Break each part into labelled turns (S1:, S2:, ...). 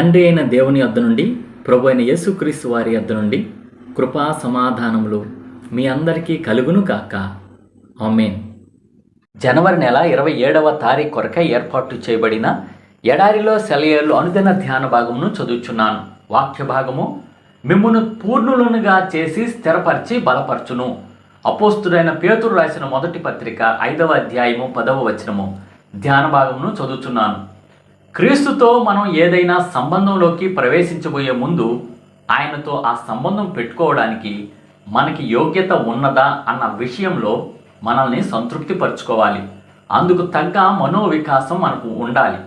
S1: తండ్రి అయిన దేవుని వద్ద నుండి ప్రభు అయిన యేసుక్రీస్తు వారి వద్ద నుండి కృపా సమాధానములు మీ అందరికీ కలుగును కాక ఆమెన్. జనవరి నెల ఇరవై ఏడవ తారీఖు కొరకై ఏర్పాటు చేయబడిన ఎడారిలో సెలయేర్లు అనుదిన ధ్యాన భాగమును చదువుచున్నాను. వాక్య భాగము మిమ్మును పూర్ణులనుగా చేసి స్థిరపరిచి బలపరచును. అపోస్తుడైన పేతురు రాసిన మొదటి పత్రిక ఐదవ అధ్యాయము పదవ వచనము ధ్యాన భాగమును చదువుచున్నాను. క్రీస్తుతో మనం ఏదైనా సంబంధంలోకి ప్రవేశించబోయే ముందు ఆయనతో ఆ సంబంధం పెట్టుకోవడానికి మనకి యోగ్యత ఉన్నదా అన్న విషయంలో మనల్ని సంతృప్తి పరుచుకోవాలి అందుకు తగ్గ మనోవికాసం మనకు ఉండాలి.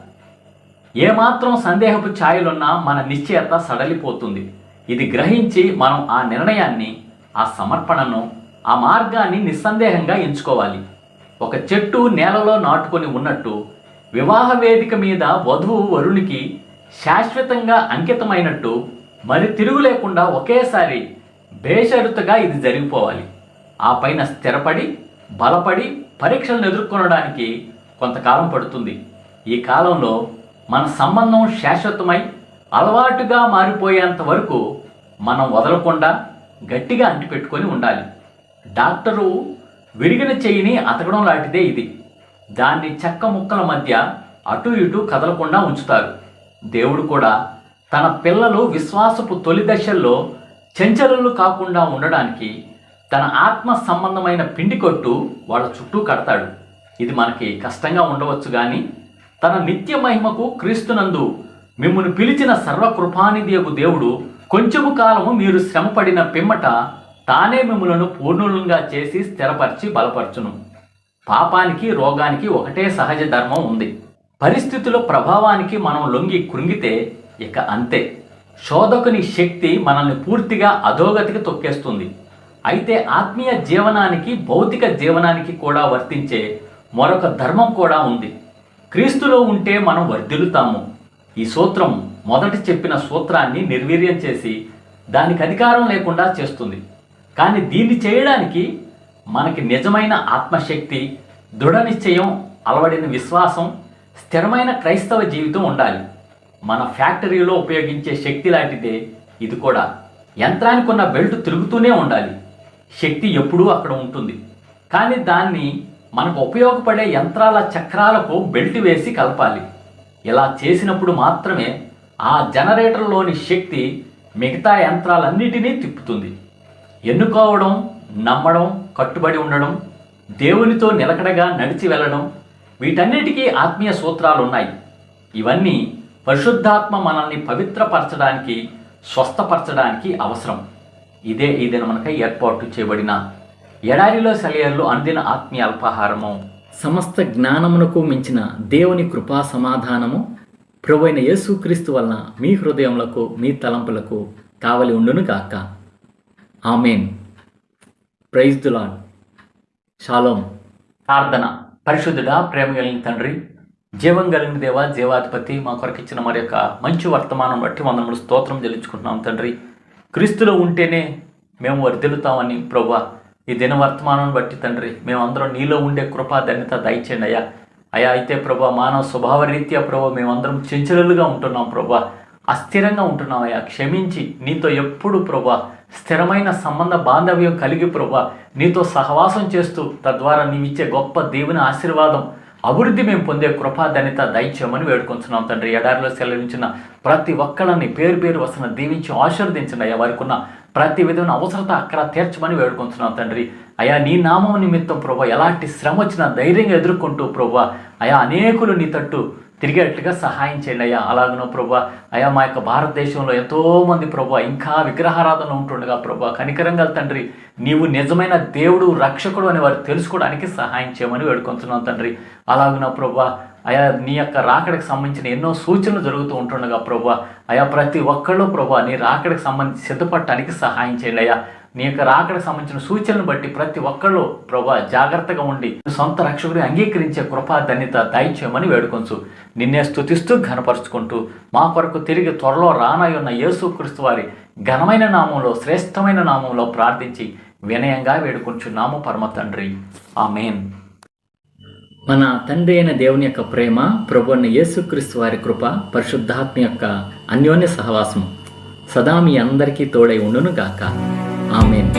S1: ఏమాత్రం సందేహపు ఛాయలున్నా మన నిశ్చయత సడలిపోతుంది. ఇది గ్రహించి మనం ఆ నిర్ణయాన్ని ఆ సమర్పణను ఆ మార్గాన్ని నిస్సందేహంగా ఎంచుకోవాలి. ఒక చెట్టు నేలలో నాటుకొని ఉన్నట్టు వివాహ వేదిక మీద వధువు వరునికి శాశ్వతంగా అంకితమైనట్టు మరి తిరుగు లేకుండా ఒకేసారి బేషరతుగా ఇది జరిగిపోవాలి. ఆ పైన స్థిరపడి బలపడి పరీక్షలను ఎదుర్కొనడానికి కొంతకాలం పడుతుంది. ఈ కాలంలో మన సంబంధం శాశ్వతమై అలవాటుగా మారిపోయేంత వరకు మనం వదలకుండా గట్టిగా అంటిపెట్టుకొని ఉండాలి. డాక్టరు విరిగిన చెయ్యిని అతకడం లాంటిదే ఇది. దాన్ని చెక్క ముక్కల మధ్య అటు ఇటు కదలకుండా ఉంచుతారు. దేవుడు కూడా తన పిల్లలు విశ్వాసపు తొలి దశల్లో చెంచలలు కాకుండా ఉండడానికి తన ఆత్మ సంబంధమైన పిండి కొట్టు వాళ్ళ చుట్టూ కడతాడు. ఇది మనకి కష్టంగా ఉండవచ్చు కానీ తన నిత్య మహిమకు క్రీస్తునందు మిమ్మల్ని పిలిచిన సర్వకృపానిదేవు దేవుడు కొంచెము కాలము మీరు శ్రమపడిన పిమ్మట తానే మిమ్మలను పూర్ణులంగా చేసి స్థిరపరిచి బలపరచును. పాపానికి రోగానికి ఒకటే సహజ ధర్మం ఉంది. పరిస్థితుల ప్రభావానికి మనం లొంగి కృంగితే ఇక అంతే. శోధకుని శక్తి మనల్ని పూర్తిగా అధోగతికి తొక్కేస్తుంది. అయితే ఆత్మీయ జీవనానికి భౌతిక జీవనానికి కూడా వర్తించే మరొక ధర్మం కూడా ఉంది. క్రీస్తులో ఉంటే మనం వర్ధిల్లుతాము. ఈ సూత్రం మొదట చెప్పిన సూత్రాన్ని నిర్వీర్యం చేసి దానికి అధికారం లేకుండా చేస్తుంది. కానీ దీన్ని చేయడానికి మనకి నిజమైన ఆత్మశక్తి దృఢ నిశ్చయం అలవడిన విశ్వాసం స్థిరమైన క్రైస్తవ జీవితం ఉండాలి. మన ఫ్యాక్టరీలో ఉపయోగించే శక్తి లాంటిదే ఇది కూడా. యంత్రానికి ఉన్న బెల్ట్ తిరుగుతూనే ఉండాలి. శక్తి ఎప్పుడూ అక్కడ ఉంటుంది. కానీ దాన్ని మనకు ఉపయోగపడే యంత్రాల చక్రాలకు బెల్ట్ వేసి కలపాలి. ఇలా చేసినప్పుడు మాత్రమే ఆ జనరేటర్లోని శక్తి మిగతా యంత్రాలన్నిటినీ తిప్పుతుంది. ఎన్నుకోవడం నమ్మడం కట్టుబడి ఉండడం దేవునితో నిలకడగా నడిచి వెళ్ళడం వీటన్నిటికీ ఆత్మీయ సూత్రాలు ఉన్నాయి ఇవన్నీ పరిశుద్ధాత్మ మనల్ని పవిత్రపరచడానికి స్వస్థపరచడానికి అవసరం. ఇదే ఈ దినమనకై ఏర్పాటు చేయబడిన ఎడారిలో సెలయర్లు అందిన ఆత్మీయ అల్పాహారము. సమస్త జ్ఞానమునకు మించిన దేవుని కృపా సమాధానము ప్రభువైన యేసుక్రీస్తు వలన మీ హృదయములకు మీ తలంపులకు కావలి ఉండును గాక ఆమెన్. Praise దులాన్ shalom. ప్రార్థన. పరిశుద్ధుడా ప్రేమ కలిగిన తండ్రి జీవం కలిగిన దేవ జీవాధిపతి మా కొరకు ఇచ్చిన మరి యొక్క మంచి వర్తమానం బట్టి వందనములు స్తోత్రం చెల్లించుకుంటున్నాం తండ్రి. క్రీస్తులో ఉంటేనే మేము వర్ధిల్లుతామని ప్రభా ఈ దిన వర్తమానం బట్టి తండ్రి మేమందరం నీలో ఉండే కృపా ధన్యత దయచేయండి అయ్యా. అయ్యా అయితే ప్రభా మానవ స్వభావ రీత్యా ప్రభా మేమందరం చెంచలుగా ఉంటున్నాం ప్రభా అస్థిరంగా ఉంటున్నాం అయ్యా. క్షమించి నీతో ఎప్పుడు ప్రభా స్థిరమైన సంబంధ బాంధవ్యం కలిగి ప్రభు నీతో సహవాసం చేస్తూ తద్వారా నీవిచ్చే గొప్ప దేవుని ఆశీర్వాదం అభివృద్ధి మేము పొందే కృపాధన్యత దయచేయమని వేడుకొంచున్నాం తండ్రి. ఎడారిలో సెలవించిన ప్రతి ఒక్కళ్ళని పేరు పేరు వస్తున్న దీవించి ఆశీర్వదించండి అయ్యా. వారికి ఉన్న ప్రతి విధమైన అవసరత అక్కడ తీర్చమని వేడుకొంచున్నాం తండ్రి. అయా నీ నామం నిమిత్తం ప్రభు ఎలాంటి శ్రమ వచ్చినా ధైర్యంగా ఎదుర్కొంటూ ప్రభు అయా అనేకులు నీ తట్టు తిరిగేట్టుగా సహాయం చేయండి. అయ్యా అలాగనో ప్రభా. అయ్యా మా యొక్క భారతదేశంలో ఎంతోమంది ప్రభా ఇంకా విగ్రహారాధన ఉంటుండగా ప్రభా కనికరంగా తండ్రి నీవు నిజమైన దేవుడు రక్షకుడు అని వారు తెలుసుకోవడానికి సహాయం చేయమని వేడుకొంటున్నాం తండ్రి. అలాగున ప్రభా అయా నీ యొక్క రాకడికి సంబంధించిన ఎన్నో సూచనలు జరుగుతూ ఉంటుండగా ప్రభా అయా ప్రతి ఒక్కళ్ళు ప్రభా నీ రాకడికి సంబంధించి సిద్ధపడటానికి సహాయం చేయండి. అయ్యా నీ యొక్క రాకడకు సంబంధించిన సూచనలు బట్టి ప్రతి ఒక్కళ్ళు ప్రభా జాగ్రత్తగా ఉండి సొంత రక్షకుడి అంగీకరించే కృపా ధన్యత దయచేయమని వేడుకొంచు. నిన్నే స్థుతిస్తూ ఘనపరుచుకుంటూ మా కొరకు తిరిగి త్వరలో రానై ఉన్న యేసుక్రీస్తు వారి ఘనమైన నామంలో శ్రేష్టమైన నామంలో ప్రార్థించి వినయంగా వేడుకొంచున్నాము పరమ తండ్రి. ఆమెన్. మన తండ్రి అయిన దేవుని యొక్క ప్రేమ ప్రభున్న యేసుక్రీస్తు వారి కృప పరిశుద్ధాత్మ యొక్క అన్యోన్య సహవాసం సదా మీ అందరికీ తోడై ఉండును గాక ఆమెన్